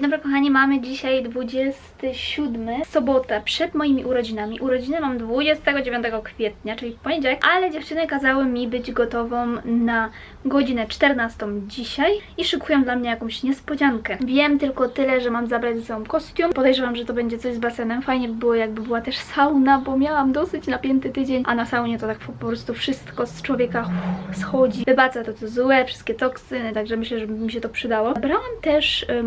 Dzień dobry kochani, mamy dzisiaj 27 sobota przed moimi urodzinami. Urodziny mam 29 kwietnia, czyli w poniedziałek, ale dziewczyny kazały mi być gotową na godzinę 14 dzisiaj i szykują dla mnie jakąś niespodziankę. Wiem tylko tyle, że mam zabrać ze sobą kostium. Podejrzewam, że to będzie coś z basenem. Fajnie by było jakby była też sauna, bo miałam dosyć napięty tydzień, a na saunie to tak po prostu wszystko z człowieka uff, schodzi. Wybaca to co złe, wszystkie toksyny, także myślę, że by mi się to przydało. Brałam też y,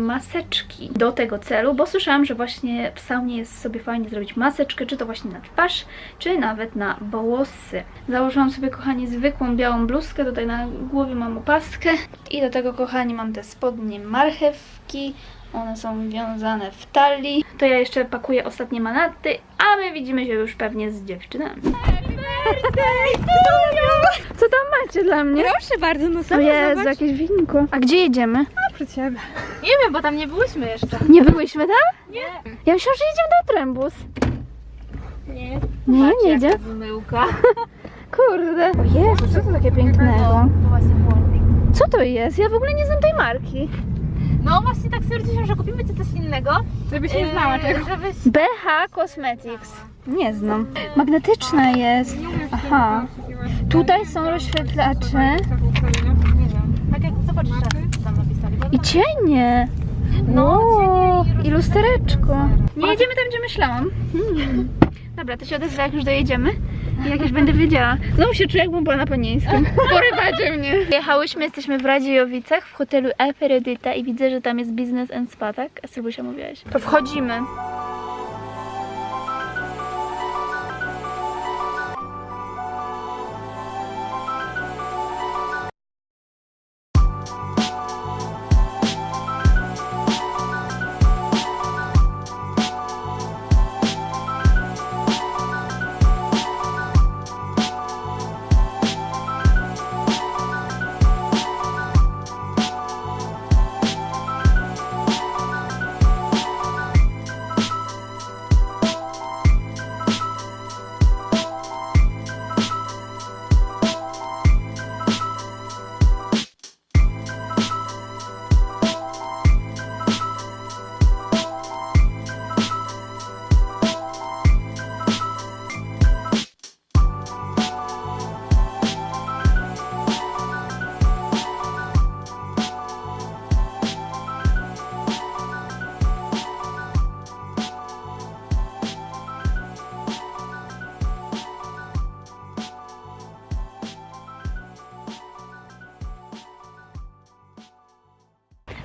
maseczki do tego celu, bo słyszałam, że właśnie w saunie jest sobie fajnie zrobić maseczkę, czy to właśnie na twarz, czy nawet na włosy. Założyłam sobie, kochani, zwykłą białą bluzkę, tutaj na głowie mam opaskę i do tego, kochani, mam te spodnie marchewki. One są wiązane w talii. To ja jeszcze pakuję ostatnie manaty, a my widzimy się już pewnie z dziewczynami. Co tam macie dla mnie? Proszę bardzo, no O Jezu, zobacz. jakieś winko. A gdzie jedziemy? Przy ciebie. Nie wiem, bo tam nie byłyśmy jeszcze. Nie byłyśmy tam? Nie. Ja myślałam, że jedziemy do Trembus. Nie. Nie, nie jedzie. Zmyłka. Kurde. O Jezu, co to takie pięknego? No właśnie włącz. Co to jest? Ja w ogóle nie znam tej marki. No właśnie tak stwierdziliśmy, że kupimy ci coś innego. Żebyś nie znała czego. Żebyś... BH Cosmetics. Nie znam. Magnetyczna jest. Aha. Tutaj są rozświetlacze Nie wiem. Tak jak zobaczysz tam napisali. i cienie. No, Wow, i lustereczko. Nie jedziemy tam, gdzie myślałam. Hmm. Dobra, to się odezwę, jak już dojedziemy. I jak już będę wiedziała. Znowu się czuję, jakbym była na panieńskim. Porywacie mnie. Jechałyśmy, jesteśmy w Radziejowicach w hotelu Eferedyta i widzę, że tam jest Business and Spa, tak? Sylwusia mówiłaś. To wchodzimy.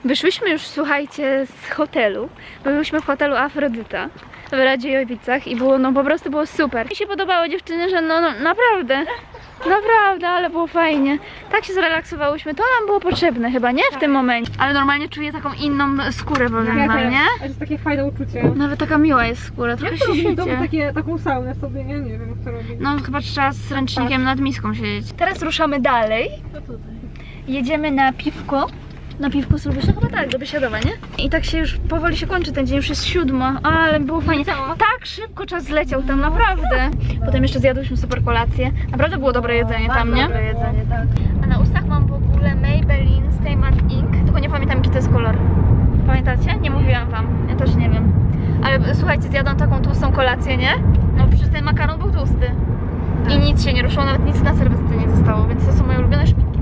Wyszłyśmy już, słuchajcie, z hotelu. Byłyśmy w hotelu Afrodyta w Radziejowicach i było, no po prostu było super. Mi się podobało dziewczyny, że no, no naprawdę, naprawdę, ale było fajnie. Tak się zrelaksowałyśmy, to nam było potrzebne chyba, nie? W tym momencie. Ale normalnie czuję taką inną skórę, powiem wam, nie? To jest takie fajne uczucie. Nawet taka miła jest skóra, trochę Jak się świeci. takie, taką saunę sobie? Ja nie wiem, to robić. No chyba trzeba z ręcznikiem nad miską siedzieć. Teraz ruszamy dalej. Jedziemy na piwko. Na piwko Sylwestra? Chyba tak, do Biesiadowa, nie? I tak się już powoli się kończy ten dzień, już jest siódma, ale było fajnie. Leciało. Tak szybko czas zleciał tam, naprawdę. Potem jeszcze zjadłyśmy super kolację. Naprawdę było dobre jedzenie tam, nie? Dobre jedzenie, tak. A na ustach mam w ogóle Maybelline Stay Matte Ink, tylko nie pamiętam jaki to jest kolor. Pamiętacie? Nie mówiłam wam, ja też nie wiem. Ale słuchajcie, zjadłam taką tłustą kolację, nie? No przecież ten makaron był tłusty. I nic się nie ruszyło, nawet nic na serwetce nie zostało, więc to są moje ulubione szpilki.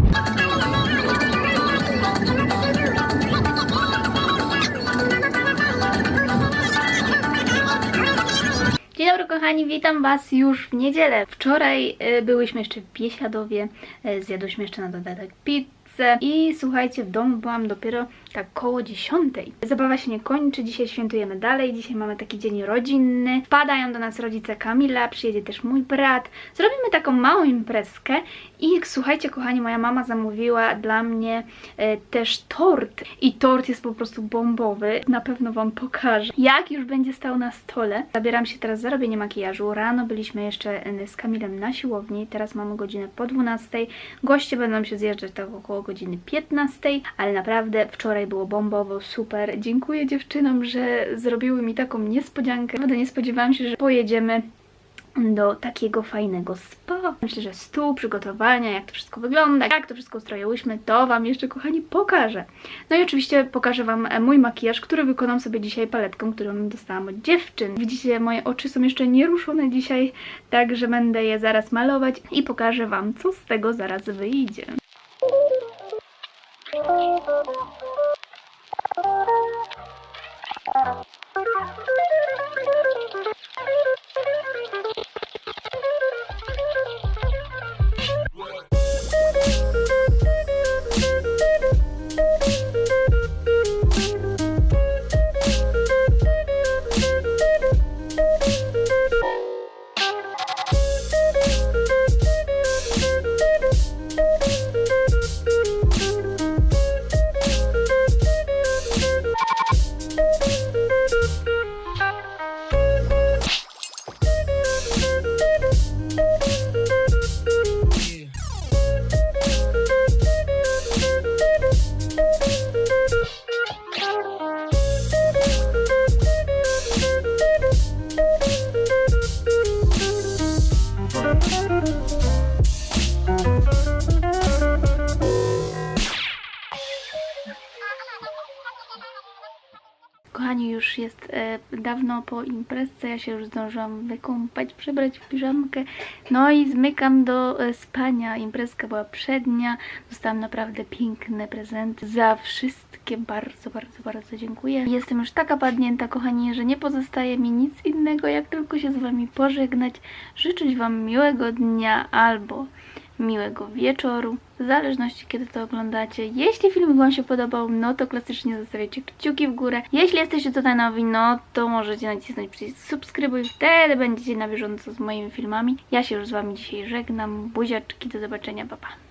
Kochani, witam Was już w niedzielę. Wczoraj y, byłyśmy jeszcze w Biesiadowie, y, zjadłyśmy jeszcze na dodatek pizzę i słuchajcie, w domu byłam dopiero tak koło 10. Zabawa się nie kończy, dzisiaj świętujemy dalej, dzisiaj mamy taki dzień rodzinny. Wpadają do nas rodzice Kamila, przyjedzie też mój brat. Zrobimy taką małą imprezkę i słuchajcie kochani, moja mama zamówiła dla mnie e, też tort i tort jest po prostu bombowy. Na pewno Wam pokażę, jak już będzie stał na stole. Zabieram się teraz za robienie makijażu. Rano byliśmy jeszcze e, z Kamilem na siłowni, teraz mamy godzinę po 12. Goście będą się zjeżdżać tak około godziny 15, ale naprawdę wczoraj było bombowo, super. Dziękuję dziewczynom, że zrobiły mi taką niespodziankę. Naprawdę nie spodziewałam się, że pojedziemy do takiego fajnego spa. Myślę, że stół, przygotowania, jak to wszystko wygląda, jak to wszystko ustroiłyśmy, to Wam jeszcze, kochani, pokażę. No i oczywiście pokażę Wam mój makijaż, który wykonam sobie dzisiaj paletką, którą dostałam od dziewczyn. Widzicie, moje oczy są jeszcze nieruszone dzisiaj, także będę je zaraz malować i pokażę Wam, co z tego zaraz wyjdzie. Thank you. Jest e, dawno po imprezce, ja się już zdążyłam wykąpać, przebrać w piżamkę, no i zmykam do e, spania. Imprezka była przednia, dostałam naprawdę piękne prezenty. Za wszystkie bardzo, bardzo, bardzo dziękuję. Jestem już taka padnięta, kochani, że nie pozostaje mi nic innego, jak tylko się z Wami pożegnać, życzyć Wam miłego dnia albo miłego wieczoru, w zależności kiedy to oglądacie. Jeśli film Wam się podobał, no to klasycznie zostawiacie kciuki w górę. Jeśli jesteście tutaj nowi, no to możecie nacisnąć przycisk subskrybuj, wtedy będziecie na bieżąco z moimi filmami. Ja się już z Wami dzisiaj żegnam. Buziaczki, do zobaczenia, papa. Pa.